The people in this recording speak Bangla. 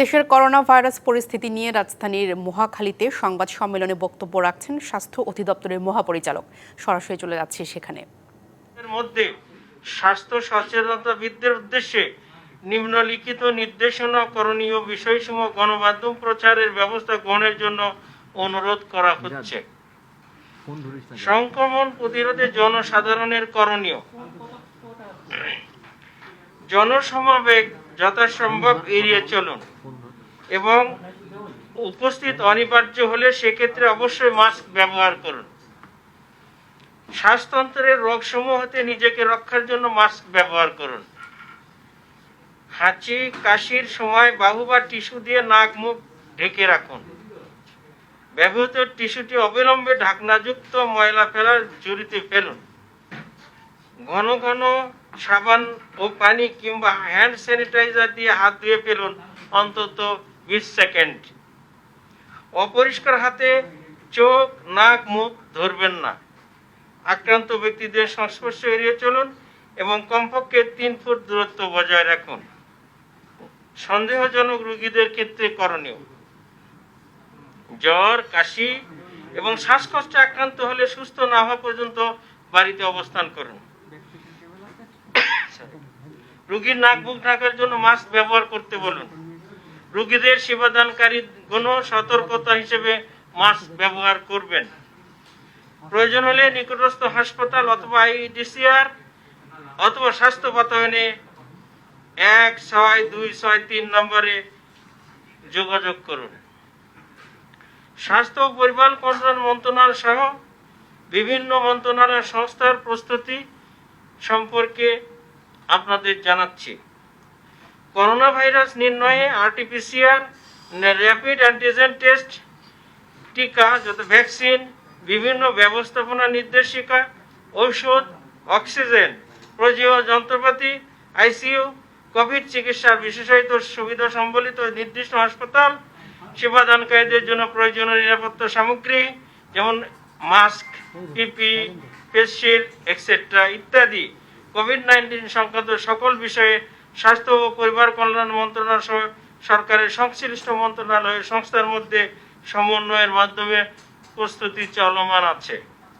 দেশের করোনা ভাইরাস পরিস্থিতি নিয়ে রাজধানীর মহাখালীতে সংবাদ সম্মেলনে বক্তব্য রাখছেন স্বাস্থ্য অধিদপ্তরের মহাপরিচালক। সরাসরি চলে যাচ্ছে সেখানে। মধ্যে স্বাস্থ্য সচেতনতা বৃদ্ধির উদ্দেশ্যে নিম্নলিখিত নির্দেশনা করণীয় বিষয়সমূহ গণমাধ্যম প্রচারের ব্যবস্থা গ্রহণের জন্য অনুরোধ করা হচ্ছে। সংক্রমণ প্রতিরোধে জনসাধারণের করণীয়। জনসমাবেগ যথাসম্ভব এড়িয়ে চলুন। এবং উপস্থিত অনিবার্য হলে সেক্ষেত্রে অবশ্যই মাস্ক ব্যবহার করুন। শ্বাসতন্ত্রের রোগসমূহ হতে নিজেকে রক্ষার জন্য মাস্ক ব্যবহার করুন। হাঁচি, কাশির সময় বাহু বা টিস্যু দিয়ে নাক, মুখ ঢেকে রাখুন। ব্যবহৃত টিস্যুটি অবিলম্বে ঢাকনাযুক্ত ময়লা ফেলার ঝুড়িতে ফেলুন। ঘন ঘন সাবান ও পানি কিংবা হ্যান্ড স্যানিটাইজার দিয়ে হাত ধুয়ে ফেলুন অন্তত বিশ সেকেন্ড। অপরিষ্কার হাতে চোখ, নাক, মুখ ধরবেন না। আক্রান্ত ব্যক্তিদের সংস্পর্শ এড়িয়ে চলুন এবং কমপক্ষে তিন ফুট দূরত্ব বজায় রাখুন। সন্দেহজনক রোগীদের ক্ষেত্রে করণীয়। জ্বর, কাশি এবং শ্বাসকষ্টে আক্রান্ত হলে সুস্থ না হওয়া পর্যন্ত বাড়িতে অবস্থান করুন। রোগীর নাক মুখ ঢাকার জন্য মাস্ক ব্যবহার করতে বলুন। রোগীদের সেবাদানকারী সতর্কতা হিসেবে মাস্ক ব্যবহার করবেন। প্রয়োজন হলে নিকটস্থ হাসপাতাল অথবা আইডিসিআর অথবা স্বাস্থ্য বাতায়নে এক ছয় দুই ছয় তিন নম্বরে যোগাযোগ করুন। স্বাস্থ্য পরিবার কল্যাণ মন্ত্রণালয় সহ বিভিন্ন মন্ত্রণালয় সংস্থার প্রস্তুতি সম্পর্কে আপনাদের জানাচ্ছি। করোনা ভাইরাস নির্ণয়ে আরটিপিসিআর র্যাপিড অ্যান্টিজেন টেস্ট টিকা যত ভ্যাকসিন, বিভিন্ন ব্যবস্থাপনা নির্দেশিকা, ঔষধ, অক্সিজেন প্রয়োজনীয় যন্ত্রপাতি, আইসিইউ, কোভিড চিকিৎসার বিশেষায়িত সুবিধা সম্বলিত নির্দিষ্ট হাসপাতাল সেবাদানকারীদের জন্য প্রয়োজনীয় নিরাপত্তা সামগ্রী, যেমন mask, PP face shield etcetera ইত্যাদি। কোভিড নাইন্টিন সংক্রান্ত সকল বিষয়ে স্বাস্থ্য ও পরিবার কল্যাণ মন্ত্রণালয় সহ সরকারের সংশ্লিষ্ট মন্ত্রণালয়ের সংস্থার মধ্যে সমন্বয়ের মাধ্যমে প্রস্তুতি চলমান আছে।